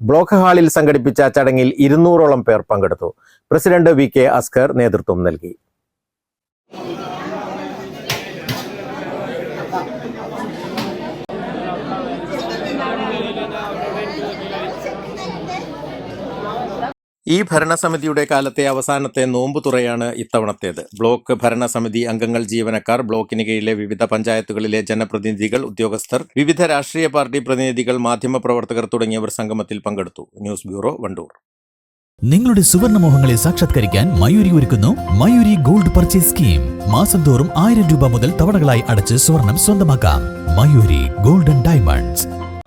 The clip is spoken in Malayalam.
ബ്ലോക്ക് ഹാളിൽ സംഘടിപ്പിച്ച ചടങ്ങിൽ ഇരുന്നൂറോളം പേർ പങ്കെടുത്തു. പ്രസിഡന്റ് വി കെ അസ്കർ നേതൃത്വം നൽകി. ഈ ഭരണസമിതിയുടെ കാലത്തെ അവസാനത്തെ നോമ്പുതുറയാണ് ഇത്തവണത്തേത്. ബ്ലോക്ക് ഭരണസമിതി അംഗങ്ങൾ ജീവനക്കാർ ബ്ലോക്കിന് കീഴിലെ വിവിധ പഞ്ചായത്തുകളിലെ ജനപ്രതിനിധികൾ ഉദ്യോഗസ്ഥർ വിവിധ രാഷ്ട്രീയ പാർട്ടി പ്രതിനിധികൾ മാധ്യമപ്രവർത്തകർ തുടങ്ങിയവർ സംഗമത്തിൽ പങ്കെടുത്തു. News bureau Wandoor. നിങ്ങളുടെ സുവർണ മോഹങ്ങളെ സാക്ഷാത്കരിക്കാൻ മയൂരി ഒരുക്കുന്നു മയൂരി ഗോൾഡ് പർച്ചേസ് സ്കീം. മാസം തോറും ആയിരം രൂപ മുതൽ തവണകളായി അടച്ച് സ്വർണം സ്വന്തമാക്കാം. Mayuri golden diamonds.